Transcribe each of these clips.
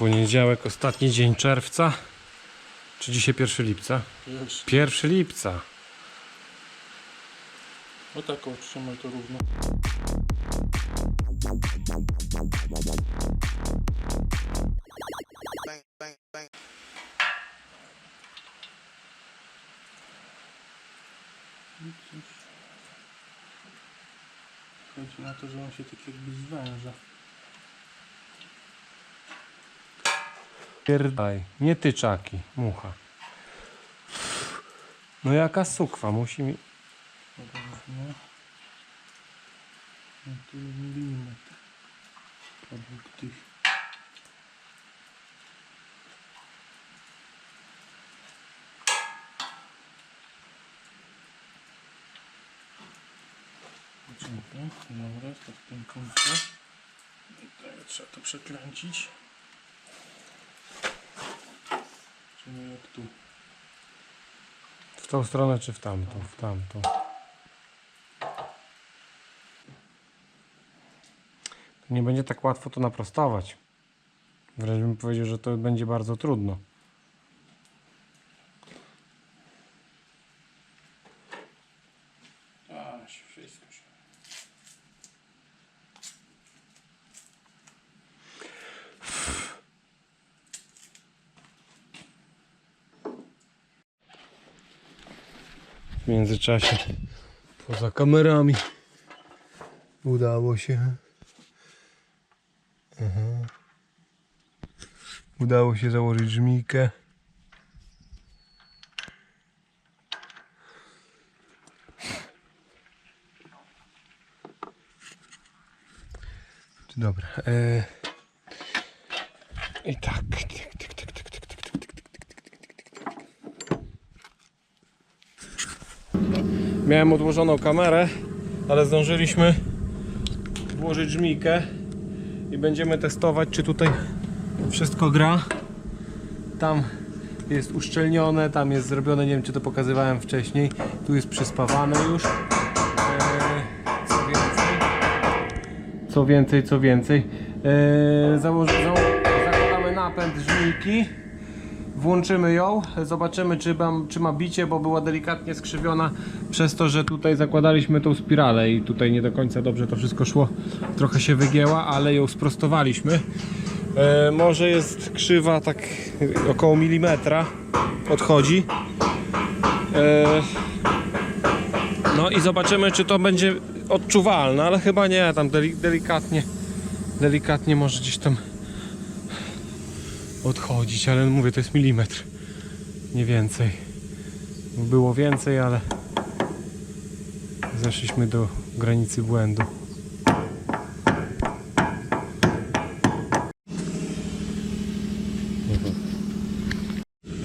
Poniedziałek, ostatni dzień czerwca. Czy dzisiaj 1 lipca? Wiesz, 1 lipca. o tak trzymaj to równo. Chodzi na to, że on się tak jakby zwęża. Pierdaj. Nie tyczaki, mucha. No jaka sukwa, musi mi... No tu milimetr. Obok tych. Dobra, w tym punkcie. I trzeba to przekręcić. Czyli jak tu. W tą stronę czy w tamtą? W tamtą. To nie będzie tak łatwo to naprostować. Wręcz bym powiedział, że to będzie bardzo trudno. A, się wszystko się. W międzyczasie poza kamerami udało się. Aha. Udało się założyć żmijkę. Dobra. E... I tak. Miałem odłożoną kamerę, ale zdążyliśmy włożyć żmijkę i będziemy testować, czy tutaj wszystko gra. Tam jest uszczelnione, tam jest zrobione, nie wiem czy to pokazywałem wcześniej. Tu jest przyspawane już. Eee, co więcej? Co więcej, co więcej. Eee, założy, zało, zakładamy napęd żmijki. Włączymy ją, zobaczymy czy, czy ma bicie, bo była delikatnie skrzywiona przez to, że tutaj zakładaliśmy tą spiralę i tutaj nie do końca dobrze to wszystko szło. Trochę się wygięła, ale ją sprostowaliśmy. E, może jest krzywa tak około milimetra odchodzi. E, no i zobaczymy czy to będzie odczuwalne, ale chyba nie, tam deli, delikatnie delikatnie może gdzieś tam odchodzić, ale mówię, to jest milimetr. Nie więcej. Było więcej, ale zeszliśmy do granicy błędu.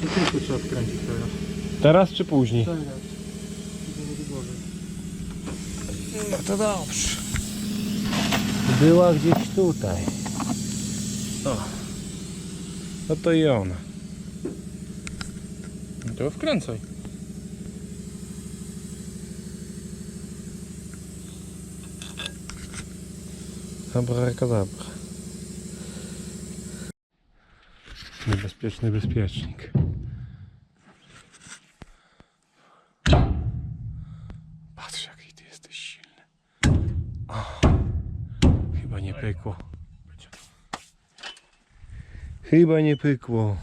To tylko trzeba teraz. Teraz czy później? Teraz. No to dobrze. Była gdzieś tutaj. O. No to i ona. No to wkręcaj. Abracadabra. Niebezpieczny bezpiecznik. Patrz jaki ty jesteś silny. O, chyba nie pykło. Chyba nie pykło.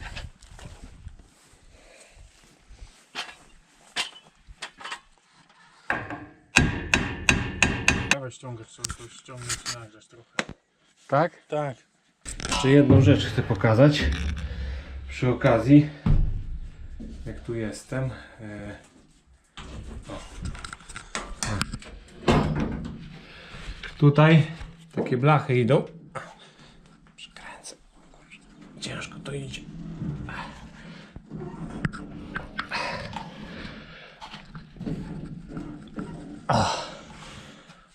Dawaj ściągać, trzeba to ściągnąć i nagrzać trochę. Tak? Tak. Jeszcze jedną rzecz chcę pokazać przy okazji, jak tu jestem. E, o. Tutaj takie blachy idą. To idzie. O.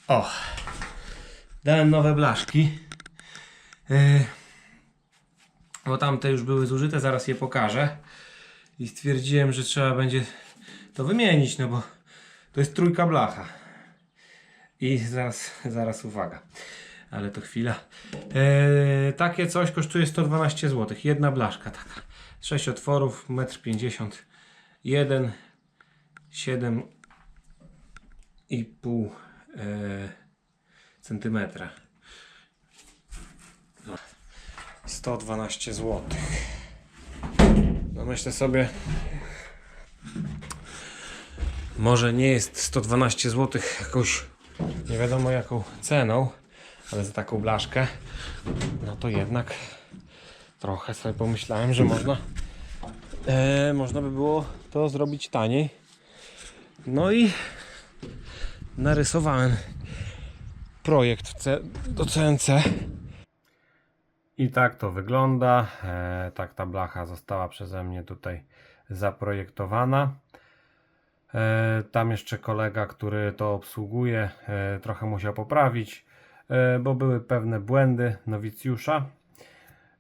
o. Dałem nowe blaszki. Yy, bo tamte już były zużyte, zaraz je pokażę. I stwierdziłem, że trzeba będzie to wymienić, no bo to jest trójka blacha. I zaraz, zaraz uwaga. Ale to chwila. E, takie coś kosztuje 112 zł. Jedna blaszka taka. 6 otworów, 1,50 m. 1, 7 i pół e, centymetra. No. 112 zł. No myślę sobie, może nie jest 112 zł jakąś nie wiadomo jaką ceną, ale za taką blaszkę, no to jednak trochę sobie pomyślałem, że można e, można by było to zrobić taniej. No i narysowałem projekt w C, do CNC. I tak to wygląda. E, tak ta blacha została przeze mnie tutaj zaprojektowana. E, tam jeszcze kolega, który to obsługuje, e, trochę musiał poprawić, bo były pewne błędy nowicjusza.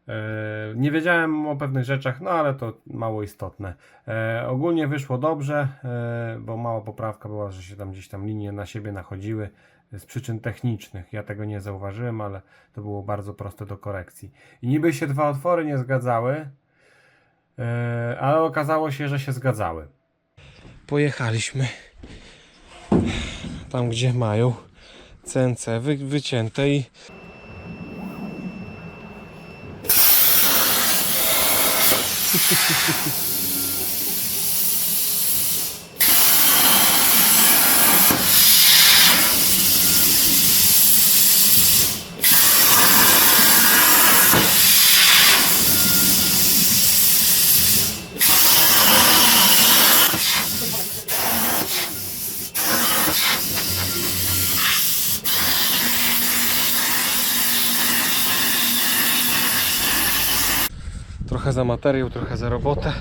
E, Nie wiedziałem o pewnych rzeczach, no ale to mało istotne. E, ogólnie wyszło dobrze, e, bo mała poprawka była, że się tam gdzieś tam linie na siebie nachodziły z przyczyn technicznych. Ja tego nie zauważyłem, ale to było bardzo proste do korekcji. I niby się dwa otwory nie zgadzały, e, ale okazało się, że się zgadzały. Pojechaliśmy tam, gdzie mają CNC wy, wycięte i Trochę za materiał, trochę za robotę.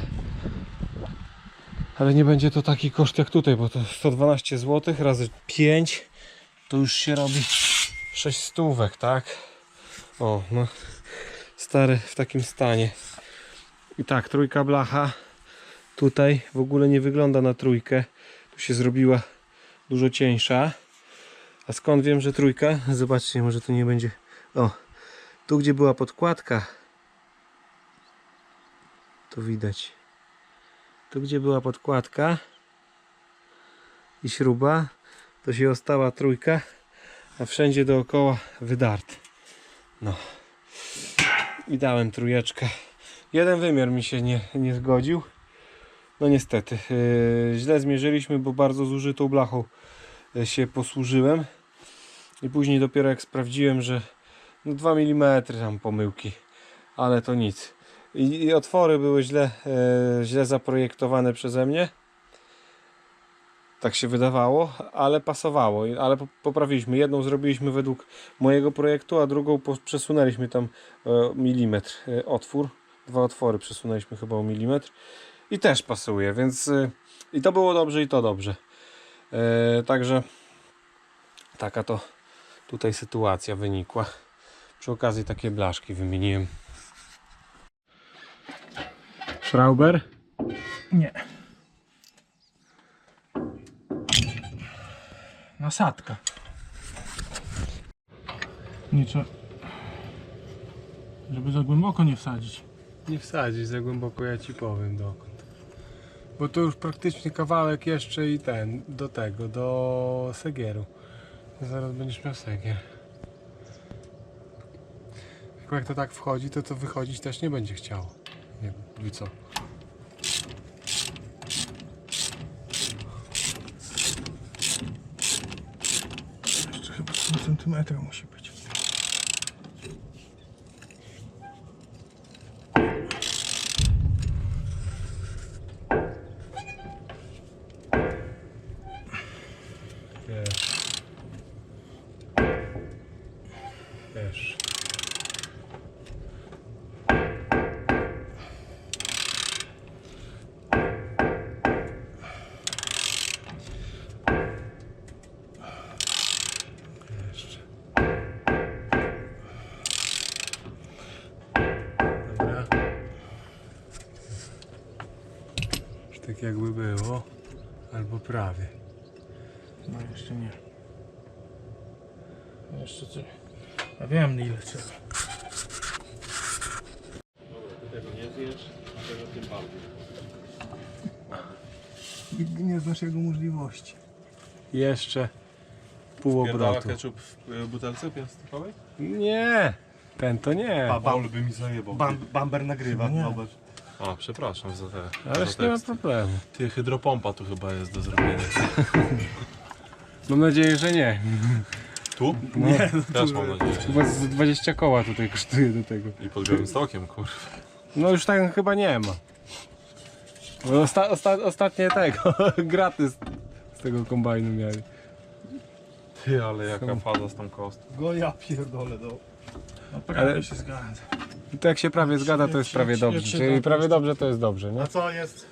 Ale nie będzie to taki koszt jak tutaj, bo to 112 zł razy 5 to już się robi 6 stówek, tak? O, no stary w takim stanie. I tak, trójka blacha tutaj w ogóle nie wygląda na trójkę. Tu się zrobiła dużo cieńsza. A skąd wiem, że trójka? Zobaczcie, może tu nie będzie. O, tu gdzie była podkładka, tu widać. Tu gdzie była podkładka i śruba, to się ostała trójka, a wszędzie dookoła wydart. No. I dałem trójeczkę. Jeden wymiar mi się nie, nie zgodził. No niestety. Yy, źle zmierzyliśmy, bo bardzo zużytą blachą yy, się posłużyłem. I później dopiero jak sprawdziłem, że no 2 mm tam pomyłki. Ale to nic. I, i otwory były źle, e, źle zaprojektowane przeze mnie. Tak się wydawało, ale pasowało. Ale po- poprawiliśmy. Jedną zrobiliśmy według mojego projektu, a drugą przesunęliśmy tam e, milimetr e, otwór. Dwa otwory przesunęliśmy chyba o milimetr. I też pasuje, więc e, i to było dobrze, i to dobrze. E, także taka to tutaj sytuacja wynikła. Przy okazji takie blaszki wymieniłem. Schrauber? Nie. Nasadka. Niczego. Żeby za głęboko nie wsadzić. Nie wsadzić za głęboko, ja ci powiem dokąd. Bo to już praktycznie kawałek jeszcze i ten, do tego, do segieru. Zaraz będziesz miał segier. Tylko jak to tak wchodzi, to to wychodzić też nie będzie chciało. Nie wiem, co. Jeszcze chyba 100 cm musi być. Wiesz. Wiesz. Jeszcze. Dobra. Już tak jakby było, albo prawie. No jeszcze nie. Jeszcze coś. Ja wiem ile trzeba. Tego nie zjesz, a tego tym bardziej. Nigdy nie znasz jego możliwości. Jeszcze pół Pierdala obrotu. ketchup w y, butelce plastikowej? Nie, ten to nie. Paul by mi zajebał. Bam, bamber nagrywa, zobacz. A, przepraszam za te. Ależ za nie ma problemu. Ty, hydropompa tu chyba jest do zrobienia. Mam nadzieję, że nie. Tu? Nie. Też mam nadzieję. Chyba z 20 koła tutaj kosztuje do tego. I pod białym stokiem, kurwa. No już tak chyba nie ma. Bo Osta, osta, ostatnie tego, graty z, z tego kombajnu mieli. Ty, ale jaka faza z tą kostką. Go ja pierdolę, no. No prawie Ale- się zgadza. I to jak się prawie zgada, to jest prawie dobrze. Czyli prawie dobrze to jest dobrze, nie? A co jest?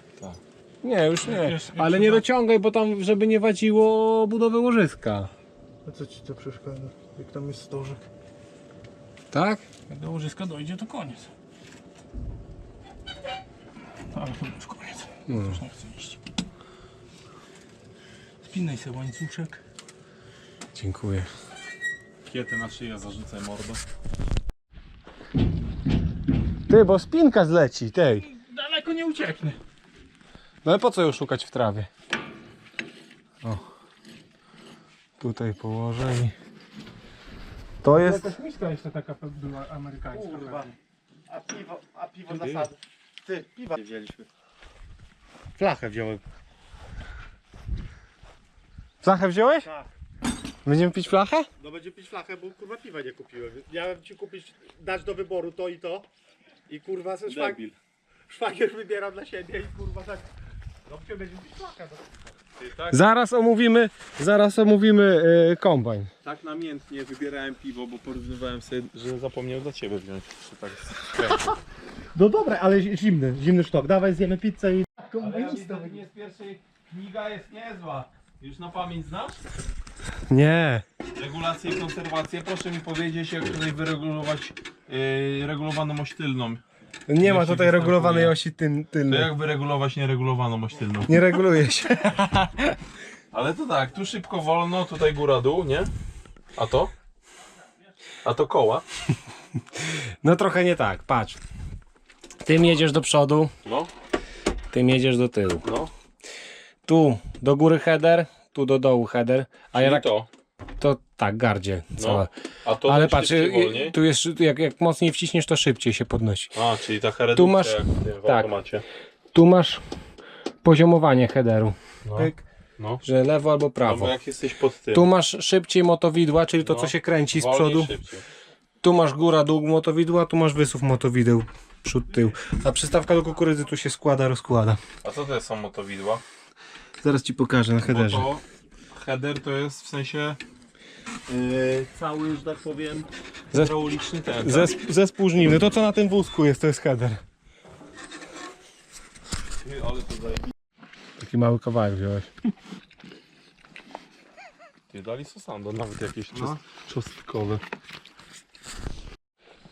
Nie, już nie. Ale nie da- dociągaj, bo tam, żeby nie wadziło budowy łożyska. A co ci to przeszkadza? Jak tam jest stożek? Tak? Jak do łożyska dojdzie, to koniec. No, ale to już koniec. No. Już nie chcę iść. Spinaj sobie łańcuszek. Dziękuję. Kiety na szyję zarzucaj mordo. Ty, bo spinka zleci, tej. Daleko nie ucieknę. No ale po co ją szukać w trawie? O. Tutaj położę i... To jest... Jakaś miska jeszcze taka była amerykańska. Kurwa. A piwo, a piwo zasady. Ty, piwa nie wzięliśmy. Flachę wziąłem. Flachę wziąłeś? Tak. Będziemy pić flachę? No będzie pić flachę, bo kurwa piwa nie kupiłem. Miałem ci kupić, dać do wyboru to i to. I kurwa se szwag... Debil. szwagier wybierał dla siebie i kurwa tak. No będzie pić flachę. No. Ty, tak, Zaraz omówimy, zaraz omówimy y, kombajn. tak namiętnie wybierałem piwo, bo porównywałem sobie, że zapomniał dla ciebie wziąć. Tak no dobra, ale zimny, zimny sztok. Dawaj zjemy pizzę i... nie z pierwszej kniga jest niezła. Już na pamięć znasz? Nie. Regulacje i konserwacje. Proszę mi powiedzieć, jak tutaj wyregulować yy, regulowaną oś tylną. Nie ma tutaj regulowanej osi tyl, To tylnej. jak wyregulować nieregulowaną oś tylną? Nie reguluje się. Ale to tak, tu szybko wolno, tutaj góra dół, nie? A to? A to koła? No trochę nie tak, patrz. Tym jedziesz do przodu, No, tym jedziesz do tyłu. no. Tu do góry header, tu do dołu header, a I jak to. To tak, gardzie całe. A to Ale patrz, wolniej? tu jest, jak, jak mocniej wciśniesz, to szybciej się podnosi. A, czyli taka redukcja Tu masz- jak w, tak. automacie. Tu masz poziomowanie headeru, No, pyk, no. że lewo albo Albo prawo. jak jesteś pod tym. Tu masz szybciej motowidła, czyli to No. co się kręci z przodu. szybciej. Tu masz góra, dół motowidła, tu masz wysuw motowideł, przód, tył. A przystawka do kukurydzy tu się składa, rozkłada. A co to są motowidła? Zaraz ci pokażę na Bo headerze. to header to jest w sensie yy, cały, że tak powiem, hydrauliczny ten. tak? Zes, zespół żniwny, to co na tym wózku jest, to jest header. Ty, Ale to zajebi... Taki mały kawałek wziąłeś. Ty dali sosando, nawet jakieś No. czos- czosnkowe.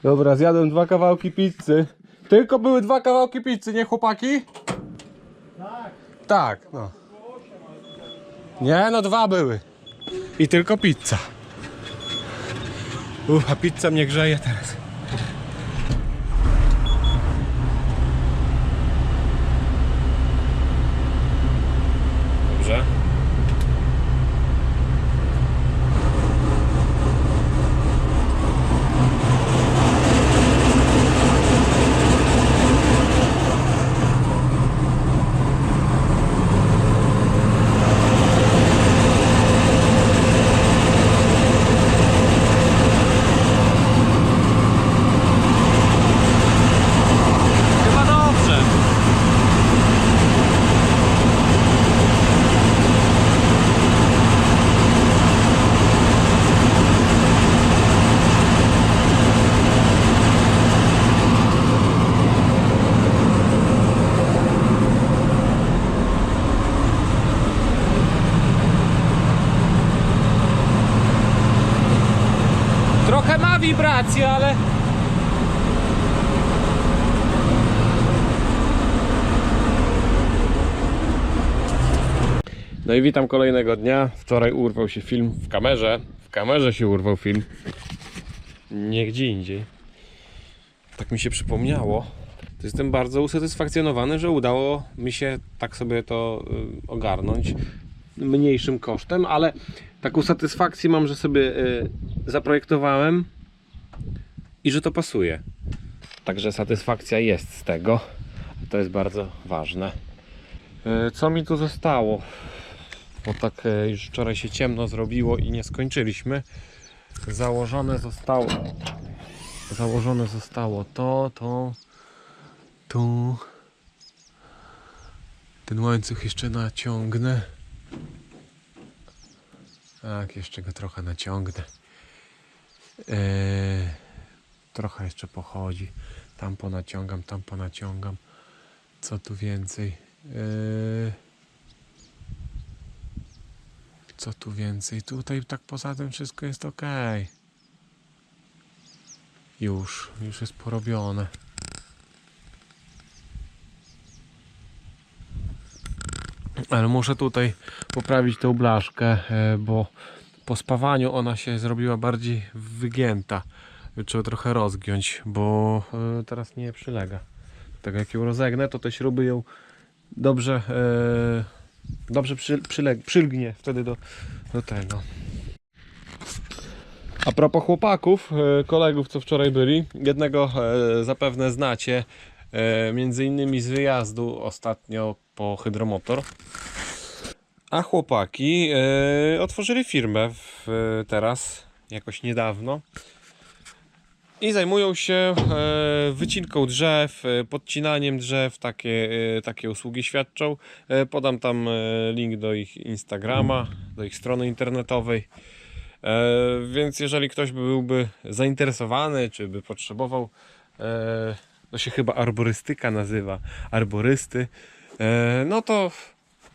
Dobra, zjadłem dwa kawałki pizzy. Tylko były dwa kawałki pizzy, nie chłopaki? Tak. Tak, no. Nie, no dwa były. I tylko pizza. Uff, a pizza mnie grzeje teraz. Dobrze. Chyba dobrze. Trochę ma wibracje, ale... No i witam kolejnego dnia. Wczoraj urwał się film w kamerze. W kamerze się urwał film. nie gdzie indziej. Tak mi się przypomniało. Jestem bardzo usatysfakcjonowany, że udało mi się tak sobie to y, ogarnąć mniejszym kosztem, ale taką satysfakcję mam, że sobie y, zaprojektowałem i że to pasuje. Także satysfakcja jest z tego. To jest bardzo ważne. Y, Co mi tu zostało? Bo tak y, już wczoraj się ciemno zrobiło i nie skończyliśmy. Założone zostało. Założone zostało to, to, tu. Ten łańcuch jeszcze naciągnę. Tak, jeszcze go trochę naciągnę. Eee, trochę jeszcze pochodzi. Tam ponaciągam, tam ponaciągam. Co tu więcej? Eee, co tu więcej? Tutaj tak poza tym wszystko jest ok. Już, już jest porobione. Ale muszę tutaj poprawić tą blaszkę, e, bo po spawaniu ona się zrobiła bardziej wygięta. Trzeba trochę rozgiąć, bo e, teraz nie przylega. Tak jak ją rozegnę, to te śruby ją dobrze, e, dobrze przy, przyleg, przylgnie wtedy do, do tego. A propos chłopaków, e, kolegów, co wczoraj byli, jednego e, zapewne znacie, e, między innymi z wyjazdu ostatnio po hydromotor. A chłopaki otworzyli firmę w, teraz, jakoś niedawno. I zajmują się e, wycinką drzew, e, podcinaniem drzew, takie, e, takie usługi świadczą. Podam tam link do ich Instagrama, do ich strony internetowej. Więc jeżeli ktoś byłby zainteresowany, czy by potrzebował, to się chyba arborystyka nazywa, arborysty, no to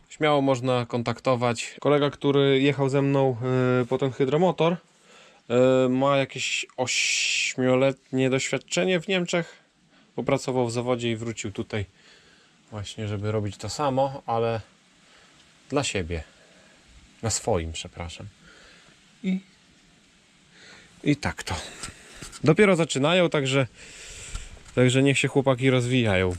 śmiało można kontaktować. Kolega, który jechał ze mną po ten hydromotor, ma jakieś ośmioletnie doświadczenie w Niemczech. Popracował w zawodzie i wrócił tutaj właśnie, żeby robić to samo, ale dla siebie. Na swoim, przepraszam. I, I tak to. Dopiero zaczynają, także, także niech się chłopaki rozwijają.